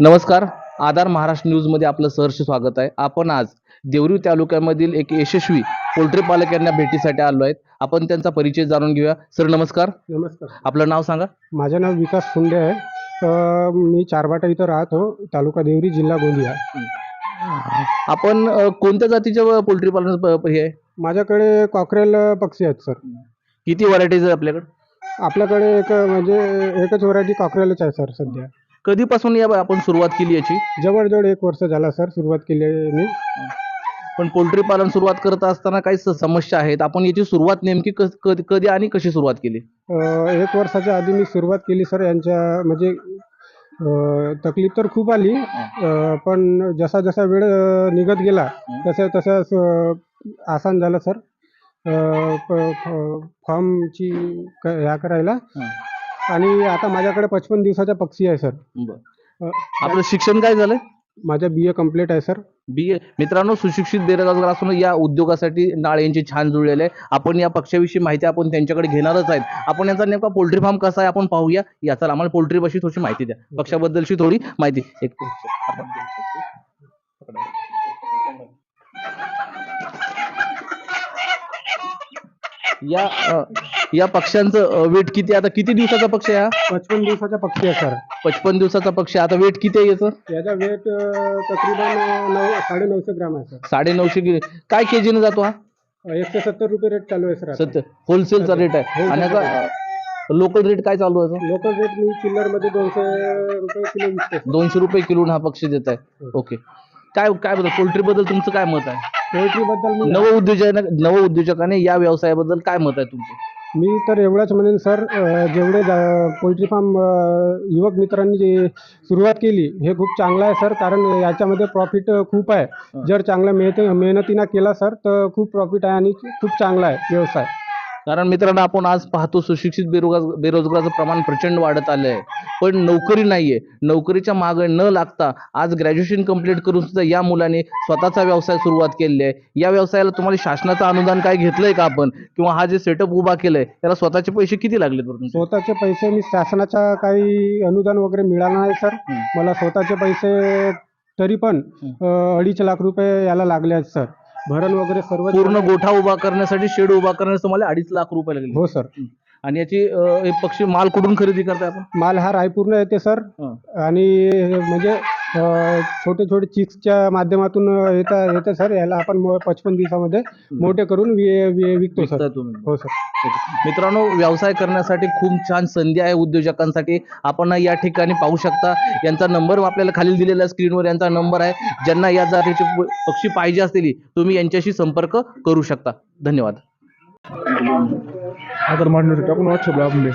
नमस्कार. आधार महाराष्ट्र न्यूजमध्ये आपलं सहर्ष स्वागत आहे. आपण आज देवरी तालुक्यामधील एक यशस्वी पोल्ट्री पालक यांना भेटीसाठी आलो आहेत. आपण त्यांचा परिचय जाणून घेऊया. सर नमस्कार. नमस्कार. आपलं नाव सांगा. माझं नाव विकास फुंडे आहे. अ, मी चारबाटा इथं राहतो. तालुका देवरी जिल्हा गोंदिया. आपण अ, कोणत्या जातीच्या पोल्ट्री पालन प- प- हे आहे? माझ्याकडे कॉकरेल पक्षी आहेत सर. किती व्हरायटीज आहे आपल्याकडे? आपल्याकडे एक म्हणजे एकच व्हरायटी कॉकरेलच आहे सर सध्या. कधीपासून या आपण सुरुवात केली याची? जवळजवळ एक वर्ष झाला सर सुरुवात केली आहे मी. पण पोल्ट्री पालन सुरुवात करत असताना काही स- समस्या आहेत. आपण याची सुरुवात नेमकी कस- कधी कधी आणि कशी सुरुवात केली? अ, एक वर्षाच्या आधी मी सुरुवात केली सर यांच्या म्हणजे अ, तकलीफ तर खूप आली. अ, पण जसा जसा वेळ अ, निघत गेला तसं तसं स- आसान झालं सर. फॉर्मची क- ह्या करायला. आणि आता माझ्याकडे पचपन दिवसाचा पक्षी आहे सर. बरं. अ, आपलं शिक्षण काय झालंय? माझा बी ए कंप्लीट आहे सर. बी ए मित्रांनो सुशिक्षित बेरोजगार असून या उद्योगासाठी नाळ यांची छान जुळलेले आहे. आपण या पक्षाविषयी माहिती आपण त्यांच्याकडे घेणारच आहेत. आपण यांचा नेमका पोल्ट्री फार्म कसा आहे आपण पाहूया. याचा आम्हाला पोल्ट्री बशी थोडीशी माहिती द्या. पक्षाबद्दलची थोडी माहिती. एक या अ, या पक्ष्यांचं वेट किती? आता किती दिवसाचा पक्ष आहे हा? पचपन दिवसाचा पक्षी आहे सर. पचपन दिवसाचा पक्ष आहे. आता वेट किती आहे याचं? याचा वेट तकरीबन नऊ साडे नऊशे ग्राम आहे सर. साडे नऊशे कि- काय केजीने जातो हा? एकशे सत्तर रुपये रेट चालू आहे सर आता. सत्य होलसेलचा रेट आहे. आणि आता लोकल रेट काय चालू आहे लोकल रेट मी चिल्लरमध्ये दोनशे रुपये किलो विकतो दोनशे रुपये किलो हा पक्षी देत आहे. ओके. काय काय बद्दल पोल्ट्री बद्दल तुमचं काय मत आहे? पोल्ट्रीबद्दल मी नव उद्योजक नव उद्योजकाने या व्यवसायाबद्दल काय मत आहे तुमचं? मी तर एवढंच म्हणेन सर जेवढे पोल्ट्री फार्म युवक मित्रांनी जे सुरुवात केली हे खूप चांगलं आहे सर कारण याच्यामध्ये प्रॉफिट खूप आहे. जर चांगल्या मेहनत मेहनतीनं केला सर तर खूप प्रॉफिट आहे आणि खूप चांगला आहे व्यवसाय. कारण मित्रांनो आपण आज पाहतो सुशिक्षित बेरोजगार बेरोजगाराचं प्रमाण प्रचंड वाढत आलं आहे पण नोकरी नाहीये. नोकरीच्या मागे न लागता आज ग्रॅज्युएशन कंप्लीट करून सुद्धा या मुलाने स्वतःचा व्यवसाय सुरुवात केलेली आहे. या व्यवसायाला तुम्हाला शासनाचं अनुदान काय घेतलंय का आपण? किंवा हा जे सेटअप उभा केलाय त्याला स्वतःचे पैसे किती लागले? स्वतःचे पैसे मी शासनाचा काही अनुदान वगैरे मिळालं नाही सर. मला स्वतःचे पैसे तरी पण अडीच लाख रुपये याला लागले आहेत सर. भरण वगैरे सर्व पूर्ण गोठा उभा करण्यासाठी शेड उभा करण्यासाठी तुम्हाला अडीच लाख रुपये लागले. हो सर. आणि याची अं, हे पक्षी माल कुठून खरेदी करताय आपण? माल हा रायपूरनं येते सर. आणि म्हणजे छोटे छोटे चिक्सच्या माध्यमातून येता येते सर याला आपण म- पचपन दिवसामध्ये मोठे करून वि- वि- विकतो सर. तुम्ही. हो सर. मित्रांनो व्यवसाय करण्यासाठी खूप छान संधी आहे उद्योजकांसाठी. आपण या ठिकाणी पाहू शकता यांचा नंबर आपल्याला खाली दिलेला स्क्रीनवर यांचा नंबर आहे. ज्यांना या जातीचे प- पक्षी पाहिजे असतील तुम्ही यांच्याशी संपर्क करू शकता. धन्यवाद. आधार मांडण्यासाठी आपण व्हॉट्सअपला आपण